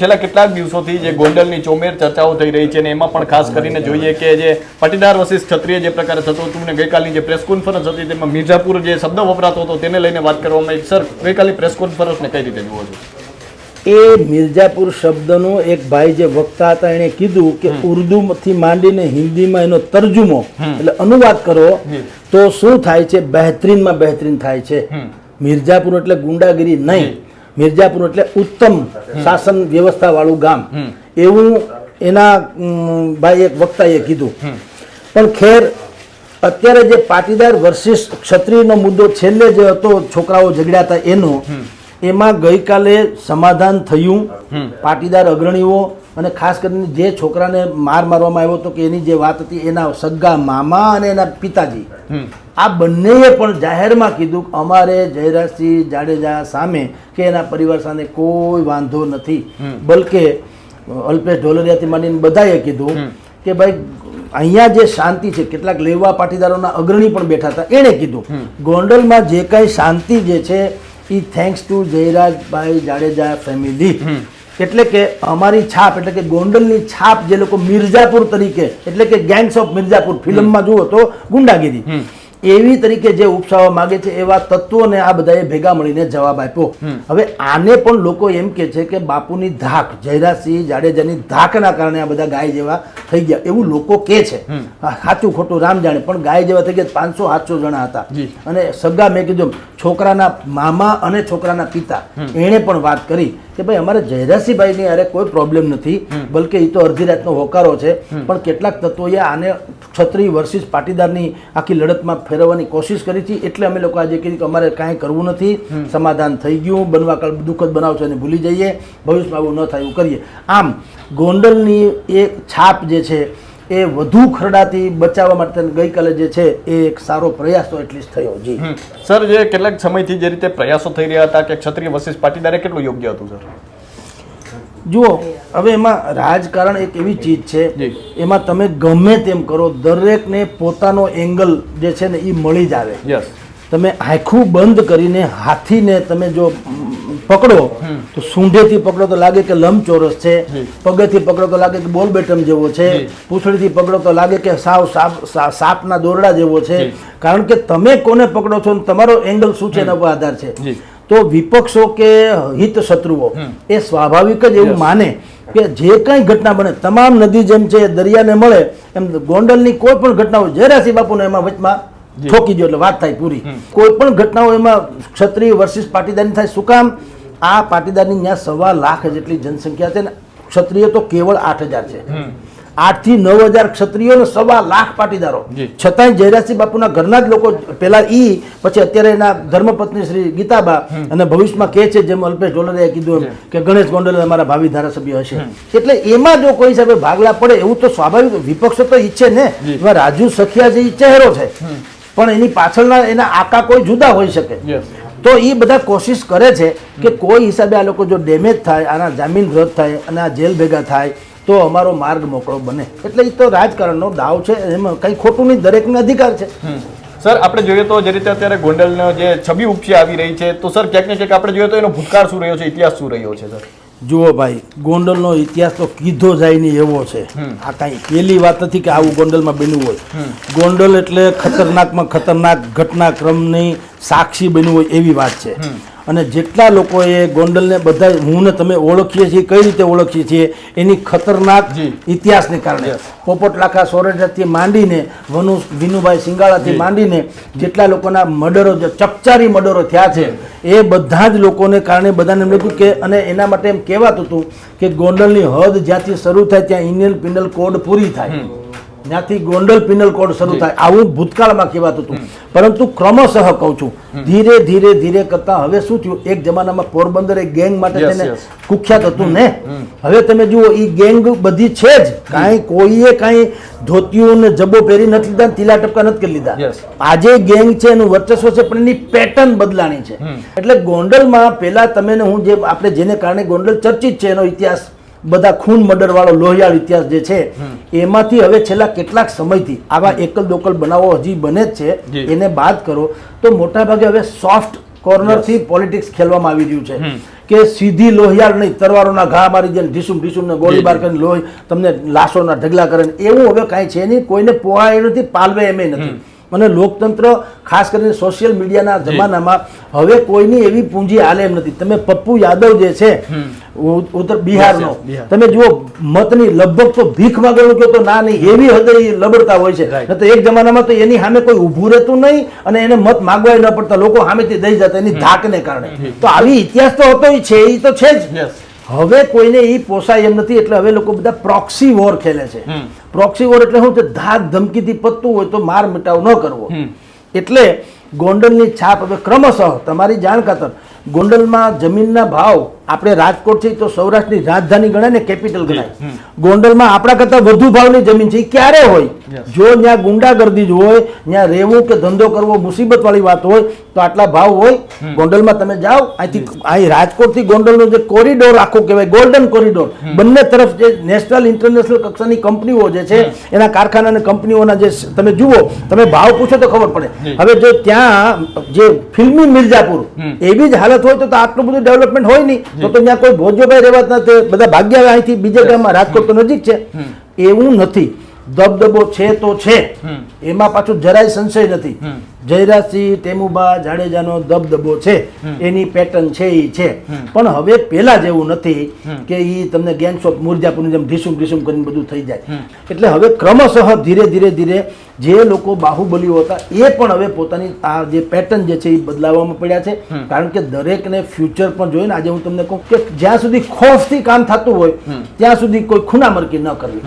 છેલ્લા કેટલાક દિવસોથી જે ગોંડલની ચોમેર ચર્ચાઓ થઈ રહી છે અને એમાં પણ ખાસ કરીને જોઈએ કે જે પાટીદાર વસિસ ક્ષત્રિય જે પ્રકારે થતું હતું ને ગઈકાલની જે પ્રેસ કોન્ફરન્સ હતી તેમાં મિર્ઝાપુર જે શબ્દ વપરાતો હતો તેને લઈને વાત કરવામાં સર ગઈકાલની પ્રેસ કોન્ફરન્સને કઈ રીતે જુઓ છો? એ મિર્ઝાપુર શબ્દનો એક ભાઈ જે વક્તા હતા એણે કીધું કે ઉર્દુથી માંડીને હિન્દીમાં એનો તર્જુમો. એટલે અનુવાદ કરો. તો શું થાય છે? બહેતરીનમાં બહેતરીન થાય છે. મિર્જાપુર એટલે ગુંડાગીરી નહીં. મિર્જાપુર એટલે ઉત્તમ શાસન વ્યવસ્થા વાળું ગામ એવું એના ભાઈ એક વક્તાએ કીધું. પણ ખેર અત્યારે જે પાટીદાર વર્સિસ ક્ષત્રિયનો મુદ્દો છેલ્લે જે હતો છોકરાઓ ઝઘડ્યા હતા એનો એમાં ગઈકાલે સમાધાન થયું. પાટીદાર અગ્રણીઓ અને ખાસ કરીને જે છોકરાને માર મારવામાં આવ્યો હતો કે એની જે વાત હતી એના સગા મામા અને એના પિતાજી આ બંનેએ પણ જાહેરમાં કીધું કે અમારે જયરાજસિંહ જાડેજા સામે કે એના પરિવાર સામે કોઈ વાંધો નથી. બલકે અલ્પેશ ઢોલરિયાથી માંડીને બધાએ કીધું કે ભાઈ અહીંયા જે શાંતિ છે કેટલાક લેવા પાટીદારોના અગ્રણી પણ બેઠા હતા એણે કીધું. ગોંડલમાં જે કાંઈ શાંતિ જે છે એ thanks to Jayrajbhai Jadeja family એટલે કે અમારી છાપ એટલે કે ગોંડલની છાપ જે લોકો મિર્ઝાપુર તરીકે એટલે કે ગેંગ્સ ઓફ મિર્ઝાપુર ફિલ્મમાં જુઓ તો ગુંડાગીરી. એવી તરીકે જે ઉપસાવવા માંગે છે એવા તત્વોને આ બધાએ ભેગા મળીને જવાબ આપ્યો. હવે આને પણ લોકો એમ કે છે કે બાપુની ધાક જયરાસિંહ જાડેજાની ધાકના કારણે આ બધા ગાય જેવા થઈ ગયા. એવું લોકો કે છે. સાચું ખોટું રામ જાણે પણ ગાય જેવા થઈ ગયા પાંચસો સાતસો જણા હતા. અને સગા મેં કીધું છોકરાના મામા અને છોકરાના પિતા એણે પણ વાત કરી કે ભાઈ અમારે જયરાજસિંહભાઈની અરે કોઈ પ્રોબ્લેમ નથી બલકે એ તો અડધી રાતનો હોકારો છે પણ કેટલાક તત્વોએ આને છત્રી વર્ષિસ પાટીદારની આખી લડતમાં ફેરવવાની કોશિશ કરી હતી એટલે અમે લોકો આજે કીધું કે અમારે કાંઈ કરવું નથી સમાધાન થઈ ગયું બનવા કાળ દુઃખદ બનાવ છે અને ભૂલી જઈએ ભવિષ્યમાં આવું ન થાય એવું કરીએ. આમ ગોંડલની એક છાપ જે છે એ વધુ ખરડાથી બચાવવા માટે ગઈકાલે જે છે એ એક સારો પ્રયાસ તો એટલીસ્ટ થયો. જી. સર જે કેટલાક સમયથી જે રીતે પ્રયાસો થઈ રહ્યા હતા કે ક્ષત્રિય વશિષ્ઠ પાટીદારે કેટલું યોગ્ય હતું સર? જુઓ હવે એમાં રાજકારણ એક એવી ચીજ છે. એમાં તમે ગમે તેમ કરો દરેકને પોતાનો એંગલ જે છે ને એ મળી જ આવે. યસ તમે આખું બંધ કરીને હાથીને તમે જો પકડો તો સૂંઢેથી પકડો તો લાગે કે લંબચોરસ છે. પગેથી પકડો તો લાગે કે બોલ બેટમ જેવો છે. પૂંછડીથી પકડો તો લાગે કે સાવ સાપ સાપના દોરડા જેવો છે. કારણ કે તમે કોને પકડો છો તમારો એંગલ શું છે એના પર આધાર છે. તો વિપક્ષો કે હિત શત્રુઓ એ સ્વાભાવિક જ એવું માને કે જે કંઈ ઘટના બને તમામ નદી જેમ છે દરિયાને મળે એમ ગોંડલની કોઈ પણ ઘટના હોય જયરાસી બાપુને એમાં વચમાં. ઠોકી દો એટલે વાત થાય પૂરી. કોઈ પણ ઘટનાઓ એમાં ક્ષત્રિય વર્સિસ પાટીદારની થાય શું કામ? આ પાટીદારની ત્યાં સવા લાખ જેટલી જનસંખ્યા છે ને ક્ષત્રિય તો કેવળ આઠ હજાર છે. આઠથી નવ હજાર ક્ષત્રિયો ને સવા લાખ પાટીદારો. છતાંય જયરાજસિંહ બાપુના ઘરના જ લોકો પેલા ઈ પછી અત્યારે એના ધર્મપત્ની શ્રી ગીતાબા અને ભવિષ્યમાં કહે છે જેમ અલ્પેશ ડોલરે કીધું કે ગણેશ ગોંડલ અમારા ભાવિ ધારાસભ્ય હશે. એટલે એમાં જો કોઈ હિસાબે ભાગલા પડે એવું તો સ્વાભાવિક વિપક્ષ તો ઈચ્છે ને. એમાં રાજુ સખિયા જે ચહેરો છે. પણ એની પાછળના એના આકા કોઈ જુદા હોઈ શકે. તો એ બધા કોશિશ કરે છે કે કોઈ હિસાબે આ લોકો જો ડેમેજ થાય આના જામીન રદ થાય અને આ જેલ ભેગા થાય તો અમારો માર્ગ મોકળો બને. એટલે એ તો રાજકારણનો દાવ છે એમાં કંઈ ખોટું નહીં દરેકને અધિકાર છે. સર આપણે જોઈએ તો જે રીતે અત્યારે ગોંડલનો જે છબી ઉપસી આવી રહી છે તો સર ક્યાંક ને ક્યાંક આપણે જોઈએ તો એનો ભૂતકાળ શું રહ્યો છે ઇતિહાસ શું રહ્યો છે સર? જુઓ ભાઈ ગોંડલનો ઇતિહાસ તો કીધો જાય ને એવો છે. આ કાંઈ પહેલી વાત નથી કે આવું ગોંડલમાં બન્યું હોય. ગોંડલ એટલે ખતરનાકમાં ખતરનાક ઘટનાક્રમની સાક્ષી બન્યું હોય એવી વાત છે. અને જેટલા લોકોએ ગોંડલને બધા હું તમે ઓળખીએ છીએ કઈ રીતે ઓળખીએ છીએ એની ખતરનાક ઇતિહાસને કારણે. પોપટલાખા સોરઠિયાથી માંડીને વનુ વિનુભાઈ સિંગાળાથી માંડીને જેટલા લોકોના મર્ડરો જે ચપચારી મર્ડરો થયા છે એ બધા જ લોકોને કારણે બધાને એમ લખ્યું કે અને એના માટે એમ કહેવાતું હતું કે ગોંડલની હદ જ્યાંથી શરૂ થાય ત્યાં ઇન્ડિયન પિનલ કોડ પૂરી થાય. ત્યાંથી ગોંડલ પિનલ કોડ શરૂ થાય આવું ભૂતકાળમાં કહેવાતું હતું. પરંતુ ક્રમશઃ કહું છું ધીરે ધીરે ધીરે કરતા હવે શું થયું? એક જમાનામાં પોરબંદર એક ગેંગ માટે તેને કુખ્યાત હતું ને? હવે તમે જુઓ એ ગેંગ બધી છે જ. કાંઈ કોઈએ કાંઈ ધોતિયું ને જબ્બો પહેરી નથી લીધા તીલા ટપકા નથી કરી લીધા. આજે ગેંગ છે એનું વર્ચસ્વ છે પણ એની પેટર્ન બદલાણી છે. એટલે ગોંડલમાં પેલા તમે હું જે આપણે જેને કારણે ગોંડલ ચર્ચિત છે એનો ઇતિહાસ બધા ખૂન મર્ડર વાળો લોહિયાળ ઇતિહાસ જે છે એમાંથી હવે છેલ્લા કેટલાક સમયથી આવા એકલ દોકલ બનાવો હજી બને જ છે એને બાદ કરો. તો મોટા ભાગે હવે સોફ્ટ કોર્નરથી પોલિટિક્સ ખેલવામાં આવી રહ્યું છે. કે સીધી લોહિયાળ નહીં તરવારોના ઘા મારી દે ઢીસુમ ઢીસુમ ને ગોળીબાર કરીને લોહી તમને લાશોના ઢગલા કરે એવું હવે કાંઈ છે નહીં કોઈને પોહાય નથી પાલવે એમ નથી. અને લોકતંત્ર ખાસ કરીને સોશિયલ મીડિયાના જમાનામાં હવે કોઈની એવી પૂંજી હાલે એમ નથી. તમે પપ્પુ યાદવ જે છે ઉત્તર બિહારનો તમે જુઓ મતની લગભગ તો ભીખ માંગેલું કહો તો ના નહીં એવી હદે લબડતા હોય છે. તો એક જમાનામાં તો એની સામે કોઈ ઊભું રહેતું નહીં અને એને મત માગવાય ન પડતા લોકો સામેથી દઈ જતા એની ધાકને કારણે. તો આવી ઇતિહાસ તો હતો છે એ તો છે જ. હવે કોઈને એ પોસાય એમ નથી એટલે હવે લોકો બધા પ્રોક્સી વોર ખેલે છે. પ્રોક્સી વોર એટલે શું છે? ધાક ધમકીથી પતતું હોય તો માર મિટાવ ન કરવો. એટલે ગોંડલની છાપ હવે ક્રમશઃ તમારી જાણ ખાતર ગોંડલમાં જમીનના ભાવ આપણે રાજકોટ છે તો સૌરાષ્ટ્રની રાજધાની ગણાય ને કેપિટલ ગણાય. ગોંડલમાં આપણા કરતાં વધુ ભાવની જમીન છે એ ક્યારે હોય. જો ત્યાં ગુંડાગર્દી જ હોય ત્યાં રહેવું કે ધંધો કરવો મુસીબત વાળી વાત હોય તો આટલા ભાવ હોય ગોંડલમાં તમે જાઓ અહીંથી અહીં રાજકોટથી ગોંડલનો જે કોરિડોર આખો કહેવાય ગોલ્ડન કોરિડોર બંને તરફ જે નેશનલ ઇન્ટરનેશનલ કક્ષાની કંપનીઓ જે છે એના કારખાના અને કંપનીઓના જે તમે જુઓ તમે ભાવ પૂછો તો ખબર પડે. હવે જો ત્યાં જે ફિલ્મી મિર્જાપુર એવી જ હાલત હોય તો આટલું બધું ડેવલપમેન્ટ હોય નહીં. તો તો ત્યાં કોઈ ભોજ્યભાઈ રહેવા નથી બધા ભાગ્યા અહીંથી બીજા ગામમાં રાજકોટ તો નજીક છે. એવું નથી. દબદબો છે તો છે. એમાં પાછું જરાય સંશય નથી. જયરાજસિંહ ટેમુબા જાડેજાનો દબદબો છે. એની પેટર્ન છે એ છે. પણ હવે પેલા જેવું નથી કે એ તમને ગેંગ્સ ઓફ મુરજાપુરની જેમ ઢીસુમ ઢીસુમ કરીને બધું થઈ જાય. એટલે હવે ક્રમશઃ ધીરે ધીરે ધીરે જે લોકો બાહુબલીઓ હતા એ પણ હવે પોતાની આ જે પેટર્ન જે છે એ બદલાવવામાં પડ્યા છે. કારણ કે દરેકને ફ્યુચર પણ જોઈને આજે હું તમને કહું કે જ્યાં સુધી ખોફથી કામ થતું હોય ત્યાં સુધી કોઈ ખૂનામરકી ન કરવી.